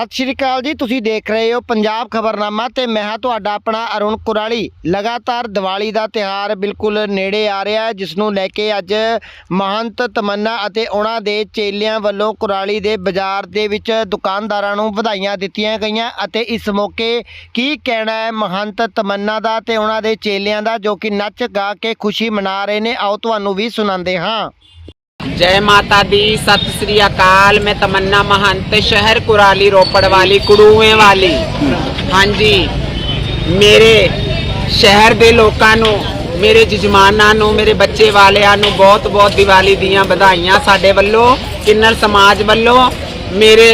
ਸਤਿ ਸ਼੍ਰੀ ਅਕਾਲ ਜੀ, ਤੁਸੀਂ ਦੇਖ ਰਹੇ ਹੋ ਪੰਜਾਬ ਖਬਰਨਾਮਾ ਤੇ ਮੈਂ ਹਾਂ ਤੁਹਾਡਾ ਆਪਣਾ ਅਰੁਣ ਕੁਰਾਲੀ। ਲਗਾਤਾਰ ਦੀਵਾਲੀ ਦਾ ਤਿਹਾਰ ਬਿਲਕੁਲ ਨੇੜੇ ਆ ਰਿਹਾ ਹੈ ਜਿਸ ਨੂੰ ਲੈ ਕੇ ਅੱਜ ਮਹੰਤ, ਤਮੰਨਾ ਅਤੇ ਉਹਨਾਂ ਦੇ ਚੇਲਿਆਂ ਵੱਲੋਂ ਕੁਰਾਲੀ ਦੇ ਬਾਜ਼ਾਰ ਦੇ ਵਿੱਚ ਦੁਕਾਨਦਾਰਾਂ ਨੂੰ ਵਧਾਈਆਂ ਦਿੱਤੀਆਂ ਗਈਆਂ ਅਤੇ ਇਸ ਮੌਕੇ ਕੀ ਕਹਿਣਾ ਹੈ ਮਹੰਤ, ਤਮੰਨਾ ਦਾ ਤੇ ਉਹਨਾਂ ਦੇ ਚੇਲਿਆਂ ਦਾ ਜੋ ਕਿ ਨੱਚ ਗਾ ਕੇ ਖੁਸ਼ੀ ਮਨਾ ਰਹੇ ਨੇ, ਆਓ ਤੁਹਾਨੂੰ ਵੀ ਸੁਣਾਉਂਦੇ ਹਾਂ। ਜੈ ਮਾਤਾ ਦੀ ਸਤਿ ਸ੍ਰੀ ਅਕਾਲ ਮੈਂ ਤਮੰਨਾ ਮਹੰਤ ਸ਼ਹਿਰ ਕੁਰਾਲੀ ਰੋਪੜ ਵਾਲੀ ਕੁੜੂਵੇਂ ਵਾਲੀ ਹਾਂਜੀ ਮੇਰੇ ਸ਼ਹਿਰ ਦੇ ਲੋਕਾਂ ਨੂੰ ਮੇਰੇ ਜਜਮਾਨਾਂ ਨੂੰ ਮੇਰੇ ਬੱਚੇ ਵਾਲਿਆਂ ਨੂੰ ਬਹੁਤ ਬਹੁਤ ਦੀਵਾਲੀ ਦੀਆਂ ਵਧਾਈਆਂ ਸਾਡੇ ਵੱਲੋਂ ਕਿੰਨਰ ਸਮਾਜ ਵੱਲੋਂ ਮੇਰੇ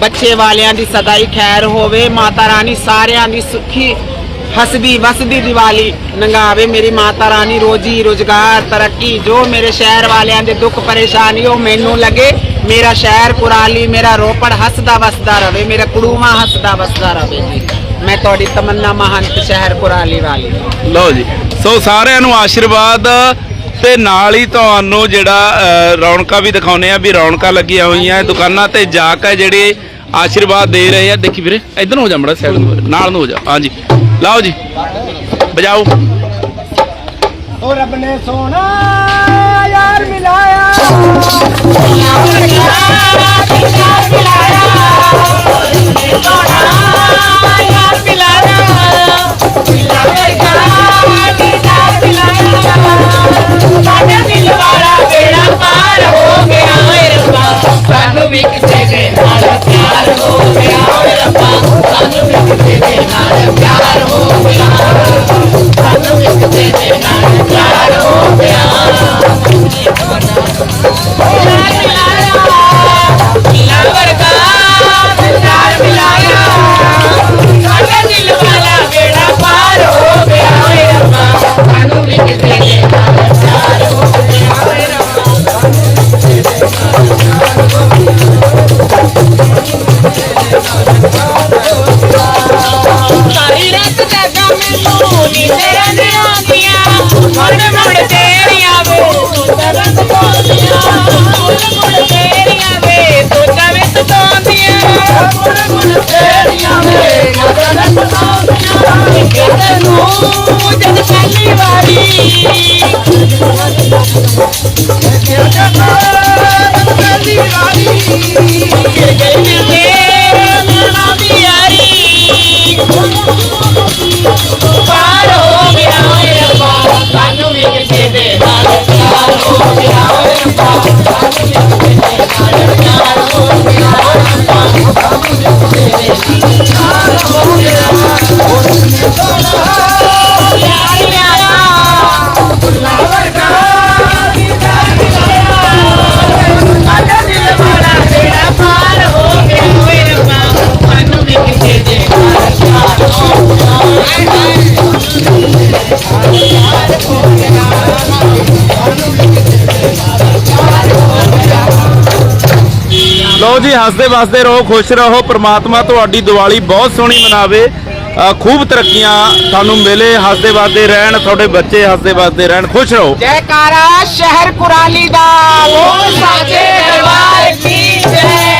ਬੱਚੇ ਵਾਲਿਆਂ ਦੀ ਸਦਾ ਹੀ ਖੈਰ ਹੋਵੇ ਮਾਤਾ ਰਾਣੀ ਸਾਰਿਆਂ ਦੀ ਸੁਖੀ ਹਸਦੀ ਵਸਦੀ ਦੀਵਾਲੀ ਨੰਗਾਵੇ ਮੇਰੀ ਮਾਤਾ ਰਾਣੀ ਰੋਜੀ ਰੋਜ਼ਗਾਰ ਤਰੱਕੀ ਜੋ ਮੇਰੇ ਸ਼ਹਿਰ ਵਾਲਿਆਂ ਦੇ ਦੁੱਖ ਪਰੇਸ਼ਾਨੀ ਉਹ ਮੈਨੂੰ ਲੱਗੇ। ਮੇਰਾ ਸ਼ਹਿਰ ਕੁਰਾਲੀ ਮੇਰਾ ਰੋਪੜ ਹੱਸਦਾ ਵਸਦਾ ਰਵੇ ਮੇਰਾ ਕੁੜੂਮਾ ਹੱਸਦਾ ਵਸਦਾ ਰਵੇ। ਜੀ ਮੈਂ ਤੁਹਾਡੀ ਤਮੰਨਾ ਮਹੰਤ ਸ਼ਹਿਰ ਕੁਰਾਲੀ ਵਾਲੀ। ਲਓ ਜੀ ਸੋ ਸਾਰਿਆਂ ਨੂੰ ਆਸ਼ੀਰਵਾਦ ਤੇ ਨਾਲ ਹੀ ਤੁਹਾਨੂੰ ਜਿਹੜਾ ਰੌਣਕਾਂ ਵੀ ਦਿਖਾਉਨੇ ਆ ਵੀ ਰੌਣਕਾਂ ਲੱਗੀਆਂ ਹੋਈਆਂ ਦੁਕਾਨਾਂ ਤੇ ਜਾ ਕੇ ਜਿਹੜੇ ਆਸ਼ੀਰਵਾਦ ਦੇ ਰਹੇ ਆ। ਦੇਖੀ ਵੀਰੇ ਇਧਰ ਹੋ ਜਾ ਮੜਾ ਸਾਈਡ ਨਾਲ ਨੂੰ ਹੋ ਜਾ। ਹਾਂਜੀ। ਲਓ ਜੀ ਵਜਾਓ ਉਹ ਰੱਬ ਨੇ ਸੋਨਾ ਯਾਰ ਮਿਲਾਇਆ ਸਾਨੂੰ ਵੀ ਕਿਸੇ ਦੇ ਨਾਲ ਪਿਆਰ ਹੋ ਗਿਆ ਓਏ ਰੱਬਾ ਸਾਨੂੰ ਵੀ ਕਿਸੇ ਦੇ ਨਾਲ ਪਿਆਰ ਹੋ ਗਿਆ। ਮੈਨੂੰ ਨੀਂਦ ਰਹਿੰਦੀ ਆਉਂਦੀਆਂ ਮੁੜ ਮੁੜ ਤੇਰੀਆਂ ਵੇ ਤਰਸ ਪਾਉਂਦੀਆਂ ਮੁੜ ਮੁੜ ਤੇਰੀਆਂ ਲਓ ਜੀ ਹੱਸਦੇ ਵਸਦੇ ਰਹੋ ਖੁਸ਼ ਰਹੋ। ਪ੍ਰਮਾਤਮਾ ਤੁਹਾਡੀ ਦੀਵਾਲੀ ਬਹੁਤ ਸੋਹਣੀ ਮਨਾਵੇ। ਖੂਬ ਤਰੱਕੀਆਂ ਤੁਹਾਨੂੰ ਮਿਲੇ। ਹੱਸਦੇ ਵਸਦੇ ਰਹਿਣ ਤੁਹਾਡੇ ਬੱਚੇ ਹੱਸਦੇ ਵਸਦੇ ਰਹਿਣ ਖੁਸ਼ ਰਹੋ। ਜੈਕਾਰਾ ਸ਼ਹਿਰ ਕੁਰਾਲੀ ਦਾ। ਬੋਲ ਸਾਚੇ ਦਰਬਾਰ ਕੀ ਜੈ।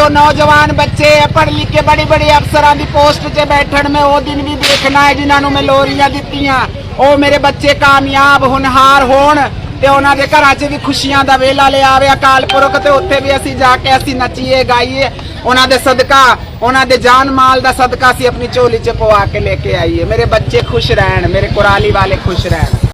ਜੋ ਨੌਜਵਾਨ ਬੱਚੇ ਹੈ ਪੜ੍ਹ ਲਿਖ ਕੇ ਬੜੀ ਬੜੀ ਅਫਸਰਾਂ ਦੀ ਪੋਸਟ 'ਤੇ ਬੈਠਣ, ਮੈਂ ਉਹ ਦਿਨ ਵੀ ਦੇਖਣਾ ਹੈ ਜਿਨ੍ਹਾਂ ਨੂੰ ਮੈਂ ਲੋਰੀਆਂ ਦਿੱਤੀਆਂ। ਉਹ ਮੇਰੇ ਬੱਚੇ ਕਾਮਯਾਬ ਹੋਣਹਾਰ ਹੋਣ ਤੇ ਉਹਨਾਂ ਦੇ ਘਰਾਂ 'ਚ ਵੀ ਖੁਸ਼ੀਆਂ ਦਾ ਵੇਲਾ ਲਿਆਵੇ ਅਕਾਲ ਪੁਰਖ ਤੇ ਉੱਥੇ ਵੀ ਅਸੀਂ ਜਾ ਕੇ ਅਸੀਂ ਨੱਚੀਏ, ਗਾਈਏ। ਉਹਨਾਂ ਦੇ ਸਦਕਾ, ਉਹਨਾਂ ਦੇ ਜਾਨ ਮਾਲ ਦਾ ਸਦਕਾ ਅਸੀਂ ਆਪਣੀ ਝੋਲੀ 'ਚ ਪਵਾ ਕੇ ਲੈ ਕੇ ਆਈਏ। ਮੇਰੇ ਬੱਚੇ ਖੁਸ਼ ਰਹਿਣ, ਮੇਰੇ ਕੁਰਾਲੀ ਵਾਲੇ ਖੁਸ਼ ਰਹਿਣ।